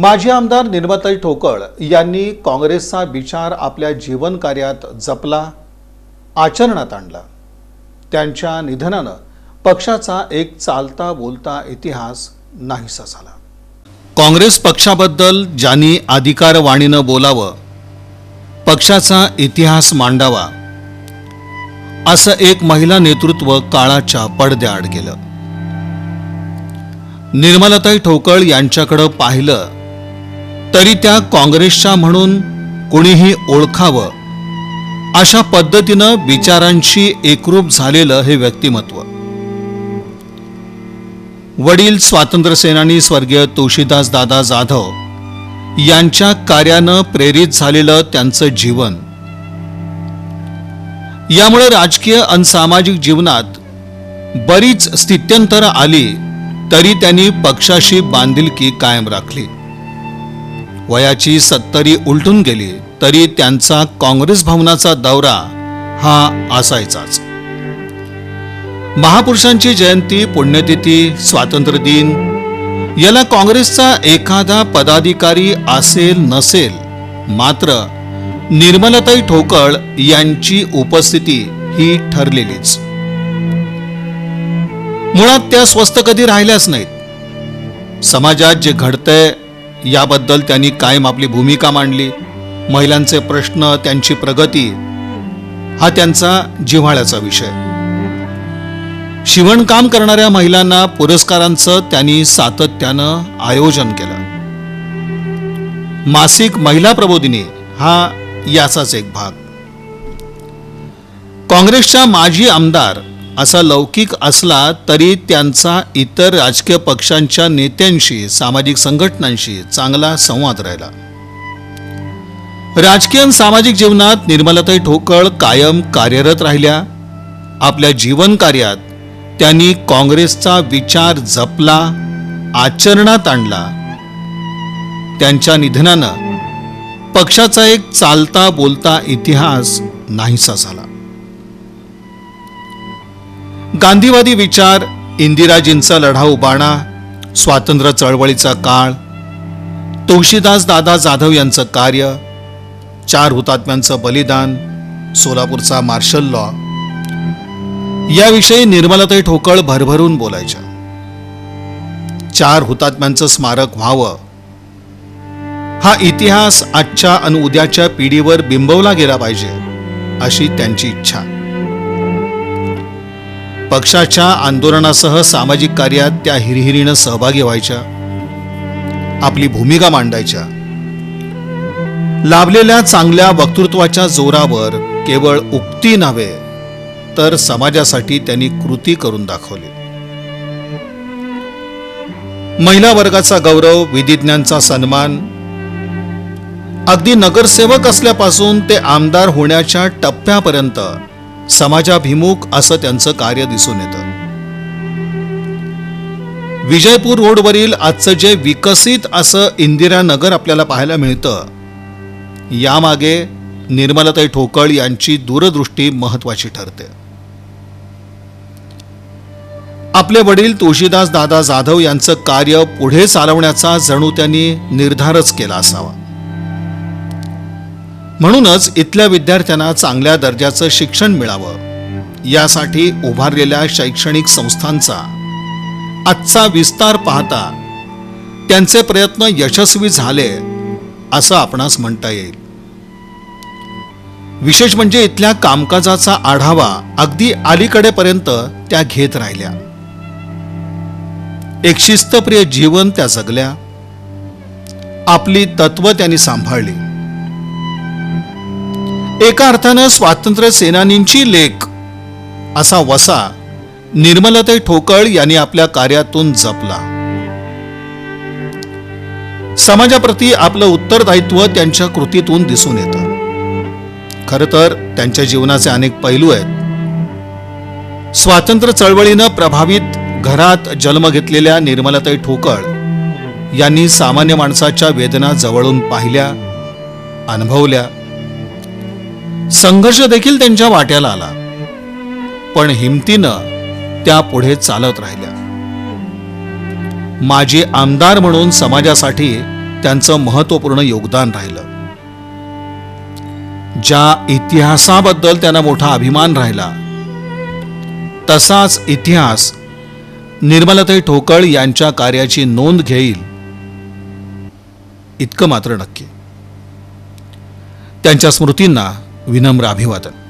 माजी आमदार निर्मताई ठोकळ यांनी काँग्रेसचा विचार आपल्या जीवन कार्यात जपला आचरणात आणला. त्यांच्या निधनानं पक्षाचा एक चालता बोलता इतिहास नाहीसा झाला. काँग्रेस पक्षाबद्दल ज्यांनी अधिकारवाणीनं बोलावं पक्षाचा इतिहास मांडावा असं एक महिला नेतृत्व काळाच्या पडद्याआड गेलं. निर्मलाताई ठोकळ यांच्याकडं पाहिलं तरी त्या काँग्रेसच्या म्हणून कुणीही ओळखावं अशा पद्धतीनं विचारांशी एकरूप झालेलं हे व्यक्तिमत्व. वडील स्वातंत्र्यसेनानी स्वर्गीय तुळशीदास दादा जाधव यांच्या कार्यानं प्रेरित झालेलं त्यांचं जीवन. यामुळे राजकीय आणि सामाजिक जीवनात बरीच स्थित्यंतर आली तरी त्यांनी पक्षाशी बांधिलकी कायम राखली. वयाची सत्तरी उलटून गेली तरी त्यांचा काँग्रेस भवनाचा दौरा हा असायचाच. महापुरुषांची जयंती पुण्यतिथी स्वातंत्र्य दिन याला काँग्रेसचा एखादा पदाधिकारी असेल नसेल मात्र निर्मलताई ठोकळ यांची उपस्थिती ही ठरलेलीच. मुळात त्या स्वस्त कधी राहिल्याच नाहीत. समाजात जे घडतंय याबद्दल त्यांनी कायम आपली भूमिका मांडली. महिलांचे प्रश्न त्यांची प्रगती हा त्यांचा जिव्हाळ्याचा विषय. शिवणकाम करणाऱ्या महिलांना पुरस्कारांचं त्यांनी सातत्यानं आयोजन केलं. मासिक महिला प्रबोधिनी हा याचाच एक भाग. काँग्रेसच्या माजी आमदार असा लौकिक असला तरी त्यांचा इतर राजकीय पक्षांच्या नेत्यांशी सामाजिक संघटनांशी चांगला संवाद राहिला. राजकीय आणि सामाजिक जीवनात निर्मलाताई ठोकळ कायम कार्यरत राहिल्या. आपल्या जीवन कार्यात त्यांनी काँग्रेसचा विचार जपला आचरणात आणला. त्यांच्या निधनानं पक्षाचा एक चालता बोलता इतिहास नाहीसा झाला. गांधीवादी विचार इंदिराजींचा लढा बाणा स्वातंत्र्य चळवळीचा काळ तुळशीदास दादा जाधव यांचं कार्य चार हुतात्म्यांचं बलिदान सोलापूरचा मार्शल लॉ. याविषयी निर्मलाताई ठोकळ भरभरून बोलायच्या. चार हुतात्म्यांचं स्मारक व्हावं. हा इतिहास आजच्या आणि उद्याच्या पिढीवर बिंबवला गेला पाहिजे अशी त्यांची इच्छा. पक्षाच्या आंदोलनासह सामाजिक कार्यात त्या हिरहिरीनं सहभागी व्हायच्या. आपली भूमिका मांडायच्या. लाभलेल्या चांगल्या वक्तृत्वाच्या जोरावर केवळ उक्ती नव्हे तर समाजासाठी त्यांनी कृती करून दाखवली. महिला वर्गाचा गौरव विधिज्ञांचा सन्मान अगदी नगरसेवक असल्यापासून ते आमदार होण्याच्या टप्प्यापर्यंत समाजाभिमुख असं त्यांचं कार्य दिसून येतं. विजयपूर रोडवरील आजचं जे विकसित असं इंदिरानगर आपल्याला पाहायला मिळतं यामागे निर्मलाताई ठोकळ यांची दूरदृष्टी महत्वाची ठरते. आपले वडील तुळशीदास दादा जाधव यांचं कार्य पुढे चालवण्याचा जणू त्यांनी निर्धारच केला असावा. म्हणूनच इथल्या विद्यार्थ्यांना चांगल्या दर्जाचं शिक्षण मिळावं. यासाठी उभारलेल्या शैक्षणिक संस्थांचा आजचा विस्तार पाहता त्यांचे प्रयत्न यशस्वी झाले असं आपणास म्हणता येईल. विशेष म्हणजे इथल्या कामकाजाचा आढावा अगदी अलीकडेपर्यंत त्या घेत राहिल्या. एक शिस्तप्रिय जीवन त्या जगल्या. आपली तत्व त्यांनी सांभाळली. एका अर्थानं स्वातंत्र्य सेनानींची लेख. असा वसा निर्मलताई ठोकळ यांनी आपल्या कार्यातून जपला. समाजाप्रती आपलं उत्तरदायित्व त्यांच्या कृतीतून दिसून येतं. खर तर त्यांच्या जीवनाचे अनेक पैलू आहेत. स्वातंत्र्य चळवळीनं प्रभावित घरात जन्म घेतलेल्या निर्मलाताई ठोकळ यांनी सामान्य माणसाच्या वेदना जवळून पाहिल्या अनुभवल्या संघर्ष देखील त्यांच्या वाट्याला आला. पण हिमतीनं त्या पुढे चालत राहिल्या. माजी आमदार म्हणून समाजासाठी त्यांचं महत्त्वपूर्ण योगदान राहिलं. ज्या इतिहासाबद्दल त्यांना मोठा अभिमान राहिला तसाच इतिहास निर्मलताई ठोकळ यांच्या कार्याची नोंद घेईल इतकं मात्र नक्की. त्यांच्या स्मृतींना विनम्र अभिवादन.